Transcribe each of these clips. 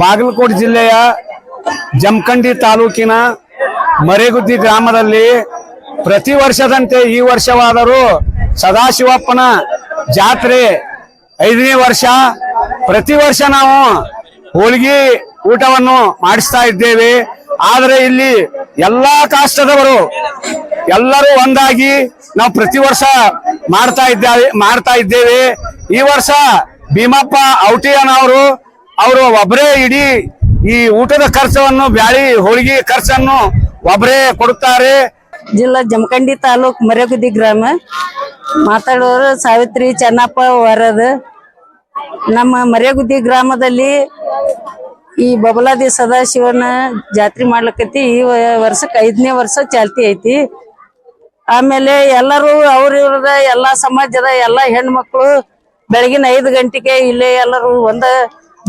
ಬಾಗಲಕೋಟೆ ಜಿಲ್ಲೆಯ ಜಮಖಂಡಿ ತಾಲೂಕಿನ ಮರೇಗುದ್ದಿ ಗ್ರಾಮದಲ್ಲಿ ಪ್ರತಿ ವರ್ಷದಂತೆ ಈ ವರ್ಷವಾದರೂ ಸದಾಶಿವಪ್ಪನ ಜಾತ್ರೆ ಐದನೇ ವರ್ಷ. ಪ್ರತಿ ವರ್ಷ ನಾವು ಹೋಳಿಗೆ ಊಟವನ್ನು ಮಾಡಿಸ್ತಾ ಇದ್ದೇವೆ. ಆದರೆ ಇಲ್ಲಿ ಎಲ್ಲಾ ಕಾಷ್ಟದವರು ಎಲ್ಲರೂ ಒಂದಾಗಿ ನಾವು ಪ್ರತಿ ವರ್ಷ ಮಾಡ್ತಾ ಇದ್ದೇವೆ ಮಾಡ್ತಾ ಇದ್ದೇವೆ. ಈ ವರ್ಷ ಭೀಮಪ್ಪ ಔಟಿಯನವರು ಅವರು ಒಬ್ಬರೇ ಇಡೀ ಈ ಊಟದ ಖರ್ಚವನ್ನು, ಬ್ಯಾಳಿ ಹೋಳಿಗೆ ಖರ್ಚನ್ನು ಒಬ್ಬರೇ ಕೊಡುತ್ತಾರೆ. ಜಿಲ್ಲಾ ಜಮಖಂಡಿ ತಾಲೂಕ್ ಮರಗುದಿ ಗ್ರಾಮ. ಮಾತಾಡೋರು ಸಾವಿತ್ರಿ ಚೆನ್ನಪ್ಪ ವರದ ನಮ್ಮ ಮರೆಗುದ್ದಿ ಗ್ರಾಮದಲ್ಲಿ ಈ ಬಬಲಾದಿ ಸದಾಶಿವನ ಜಾತ್ರೆ ಮಾಡ್ಲಕತಿ ಈ ವರ್ಷಕ್ಕೆ ಐದನೇ ವರ್ಷ ಚಾಲ್ತಿ ಐತಿ. ಆಮೇಲೆ ಎಲ್ಲರೂ ಅವ್ರ ಇವ್ರದ ಎಲ್ಲಾ ಸಮಾಜದ ಎಲ್ಲಾ ಹೆಣ್ಮಕ್ಳು ಬೆಳಗಿನ ಐದು ಗಂಟೆಗೆ ಇಲ್ಲೇ ಎಲ್ಲರೂ ಒಂದ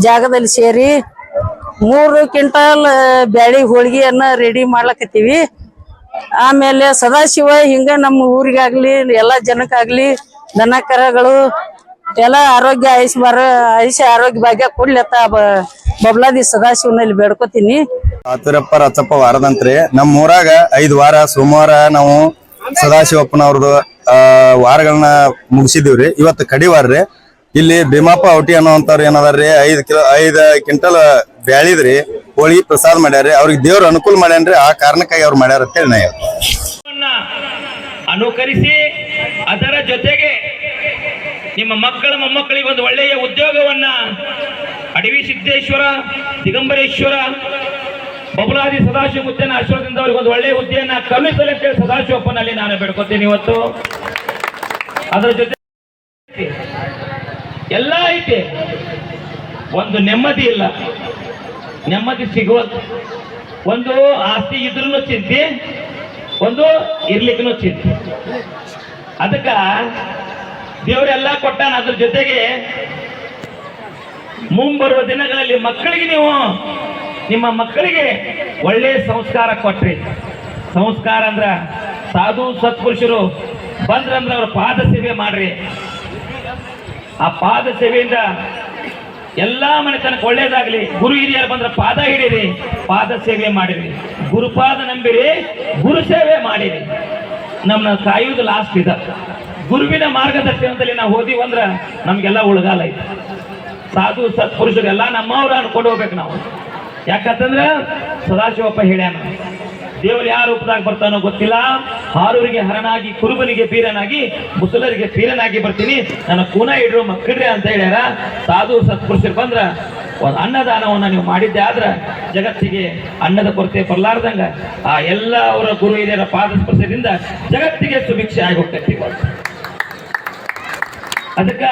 ಜಾಗದಲ್ಲಿ ಸೇರಿ ಮೂರು ಕ್ವಿಂಟಲ್ ಬ್ಯಾಳಿ ಹೋಳಿಗೆಯನ್ನ ರೆಡಿ ಮಾಡ್ಲಕತ್ತೀವಿ. ಆಮೇಲೆ ಸದಾಶಿವ ಹಿಂಗ ನಮ್ಮ ಊರಿಗಾಗ್ಲಿ, ಎಲ್ಲಾ ಜನಕ್ಕಾಗ್ಲಿ ದನ ಕರಗಳು ಎಲ್ಲ ಆರೋಗ್ಯ ಆಯುಷ್ ಬರ, ಆಯುಷ್ ಆರೋಗ್ಯ ಭಾಗ್ಯ ಕೊಡ್ಲತ್ತ ಬಬ್ಲಾದಿ ಸದಾಶಿವನಲ್ಲಿ ಬೇಡ್ಕೋತೀನಿ. ಆತುರಪ್ಪ ರಚಪ್ಪ ವಾರದಂತ್ರಿ. ನಮ್ಮ ಊರಾಗ ಐದ್ ವಾರ, ಸೋಮವಾರ ನಾವು ಸದಾಶಿವಪ್ಪನವ್ರದ್ದು ವಾರಗಳನ್ನ ಮುಗಿಸಿದೀವ್ರಿ ಇವತ್ತು ರೀ ಇಲ್ಲಿ ಭೀಮಪ್ಪ ಔಟಿ ಅನ್ನೋಂಥವ್ರು ಏನದಾರ್ರಿ? ಐದು ಕಿಲೋ, ಐದ್ ಕ್ವಿಂಟಲ್ ಬ್ಯಾಳಿದ್ರಿ ಹೋಳಿ ಪ್ರಸಾದ ಮಾಡ್ಯಾರ್ರಿ. ಅವ್ರಿಗೆ ದೇವ್ರ ಅನುಕೂಲ ಮಾಡ್ಯಾನ್ರಿ, ಆ ಕಾರಣಕ್ಕಾಗಿ ಅವ್ರು ಮಾಡ್ಯಾರ ಅಂತೇಳಿ ನಾ ಹೇಳ್ತೀನಿ. ಅನುಕರಿಸಿ, ಅದರ ಜೊತೆಗೆ ನಿಮ್ಮ ಮಕ್ಕಳ ಮೊಮ್ಮಕ್ಕಳಿಗೆ ಒಂದು ಒಳ್ಳೆಯ ಉದ್ಯೋಗವನ್ನ ಅಡವಿ ಸಿದ್ದೇಶ್ವರ, ದಿಗಂಬರೇಶ್ವರ ಬಬುಲಾದಿ ಸದಾಶಿವ ಮುತ್ತನ ಆಶೀರ್ವಾದದಿಂದ ಅವ್ರಿಗೆ ಒಂದು ಒಳ್ಳೆಯ ಹುದ್ದೆಯನ್ನ ಕರುಣಿಸಲಿ ಅಂತೇಳಿ ಸದಾಶಿವಪ್ಪನಲ್ಲಿ ನಾನು ಬೇಡ್ಕೊತೀನಿ ಇವತ್ತು. ಅದರ ಜೊತೆ ಎಲ್ಲ ಐತೆ. ಒಂದು ನೆಮ್ಮದಿ ಇಲ್ಲ. ನೆಮ್ಮದಿ ಸಿಗುವ ಒಂದು ಆಸ್ತಿ ಇದ್ರೂ ಚಿಂತೆ, ಒಂದು ಇರ್ಲಿಕ್ಕೂ ಚಿಂತೆ. ಅದಕ್ಕ ದೇವರೆಲ್ಲ ಕೊಟ್ಟಾನ ಅದ್ರ ಜೊತೆಗೆ ಮುಂಬರುವ ದಿನಗಳಲ್ಲಿ ಮಕ್ಕಳಿಗೆ ನೀವು, ನಿಮ್ಮ ಮಕ್ಕಳಿಗೆ ಒಳ್ಳೆ ಸಂಸ್ಕಾರ ಕೊಟ್ರಿ. ಸಂಸ್ಕಾರ ಅಂದ್ರ ಸಾಧು ಸತ್ಪುರುಷರು ಬಂದ್ರಂದ್ರೆ ಅವ್ರ ಪಾದ ಸೇವೆ ಮಾಡ್ರಿ. ಆ ಪಾದ ಸೇವೆಯಿಂದ ಎಲ್ಲಾ ಮನೆತನಕ್ಕೆ ಒಳ್ಳೇದಾಗ್ಲಿ. ಗುರು ಹಿರಿಯರು ಬಂದ್ರೆ ಪಾದ ಹಿಡೀರಿ, ಪಾದ ಸೇವೆ ಮಾಡಿರಿ. ಗುರುಪಾದ ನಂಬಿರಿ, ಗುರು ಸೇವೆ ಮಾಡಿರಿ. ನಮ್ಮನ್ನ ಕಾಯುವುದು ಲಾಸ್ಟ್ ಇದ. ಗುರುವಿನ ಮಾರ್ಗದರ್ಶನದಲ್ಲಿ ನಾವು ಹೋದಿವಿ ಅಂದ್ರ ನಮ್ಗೆಲ್ಲ ಉಳಗಾಲ ಐತಿ. ಸಾಧು ಸತ್ಪುರುಷರೆಲ್ಲ ನಮ್ಮವ್ರ ಅನ್ಕೊಂಡು ಹೋಗ್ಬೇಕು ನಾವು. ಯಾಕಂತಂದ್ರ ಸದಾಶಿವಪ್ಪ ಹೇಳ್ಯಾನ, ದೇವರು ಯಾರ ರೂಪದಾಗ ಬರ್ತಾನೋ ಗೊತ್ತಿಲ್ಲ. ಹಾರೂರಿಗೆ ಹರನಾಗಿ, ಕುರುಬನಿಗೆ ಪೀರನಾಗಿ, ಮುಸಲರಿಗೆ ಪೀರನಾಗಿ ಬರ್ತೀನಿ ನನ್ನ ಕೂನ ಇಡ್ರು ಮಕ್ಕಳ್ರಿ ಅಂತ ಹೇಳ್ಯಾರ ಸಾಧು ಸತ್ಪುರುಷರು ಬಂದ್ರ ಒಂದು ಅನ್ನದಾನವನ್ನು ನೀವು ಮಾಡಿದ್ದೆ ಆದ್ರೆ ಜಗತ್ತಿಗೆ ಅನ್ನದ ಕೊರತೆ ಬರಲಾರ್ದಂಗ ಆ ಎಲ್ಲ ಅವರ ಗುರು ಹಿರಿಯರ ಪಾದ ಸ್ಪರ್ಶದಿಂದ ಜಗತ್ತಿಗೆ ಸುಭಿಕ್ಷೆ ಆಗಿ ಹೋಗ್ತೈತಿ. ಅದಕ್ಕ